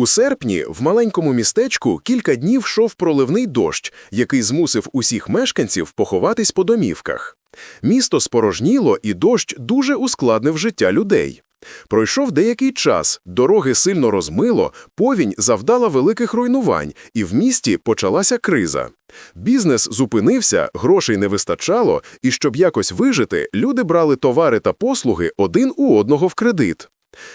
У серпні в маленькому містечку кілька днів йшов проливний дощ, який змусив усіх мешканців поховатись по домівках. Місто спорожніло, і дощ дуже ускладнив життя людей. Пройшов деякий час, дороги сильно розмило, повінь завдала великих руйнувань, і в місті почалася криза. Бізнес зупинився, грошей не вистачало, і щоб якось вижити, люди брали товари та послуги один у одного в кредит.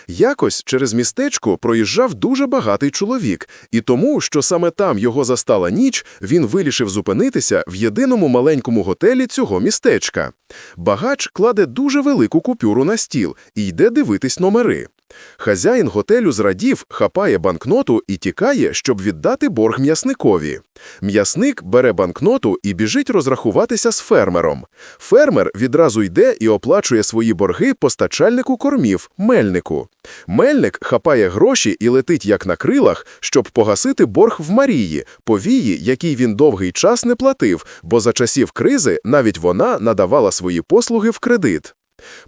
Якось через містечко проїжджав дуже багатий чоловік, і тому, що саме там його застала ніч, він вирішив зупинитися в єдиному маленькому готелі цього містечка. Багач кладе дуже велику купюру на стіл і йде дивитись номери. Хазяїн готелю зрадів, хапає банкноту і тікає, щоб віддати борг м'ясникові. М'ясник бере банкноту і біжить розрахуватися з фермером. Фермер відразу йде і оплачує свої борги постачальнику кормів, мельнику. Мельник хапає гроші і летить як на крилах, щоб погасити борг в Марії, повії, який він довгий час не платив, бо за часів кризи навіть вона надавала свої послуги в кредит.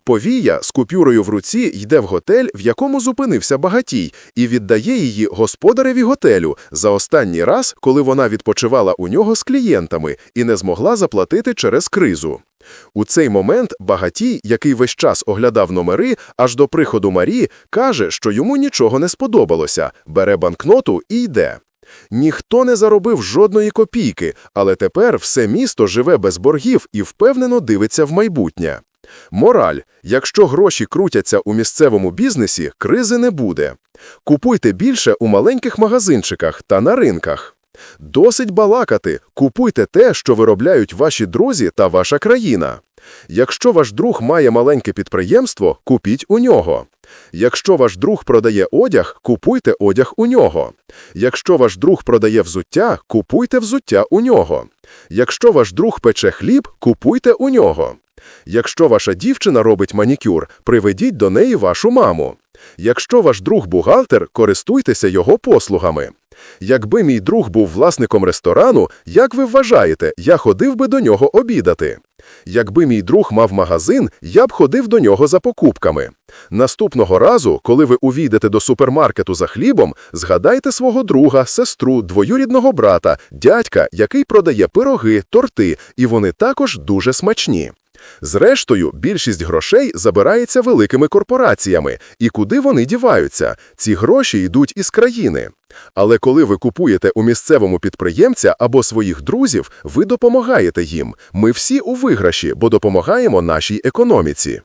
Повія з купюрою в руці йде в готель, в якому зупинився багатій, і віддає її господареві готелю за останній раз, коли вона відпочивала у нього з клієнтами і не змогла заплатити через кризу. У цей момент багатій, який весь час оглядав номери, аж до приходу Марі, каже, що йому нічого не сподобалося, бере банкноту і йде. Ніхто не заробив жодної копійки, але тепер все місто живе без боргів і впевнено дивиться в майбутнє. Мораль. Якщо гроші крутяться у місцевому бізнесі, кризи не буде. Купуйте більше у маленьких магазинчиках та на ринках. Досить балакати, купуйте те, що виробляють ваші друзі та ваша країна. Якщо ваш друг має маленьке підприємство, купіть у нього. Якщо ваш друг продає одяг, купуйте одяг у нього. Якщо ваш друг продає взуття, купуйте взуття у нього. Якщо ваш друг пече хліб, купуйте у нього. Якщо ваша дівчина робить манікюр, приведіть до неї вашу маму. Якщо ваш друг бухгалтер, користуйтеся його послугами. Якби мій друг був власником ресторану, як ви вважаєте, я ходив би до нього обідати? Якби мій друг мав магазин, я б ходив до нього за покупками. Наступного разу, коли ви увійдете до супермаркету за хлібом, згадайте свого друга, сестру, двоюрідного брата, дядька, який продає пироги, торти, і вони також дуже смачні. Зрештою, більшість грошей забирається великими корпораціями, і куди вони діваються? Ці гроші йдуть із країни. Але коли ви купуєте у місцевому підприємця або своїх друзів, ви допомагаєте їм. Ми всі у виграші, бо допомагаємо нашій економіці.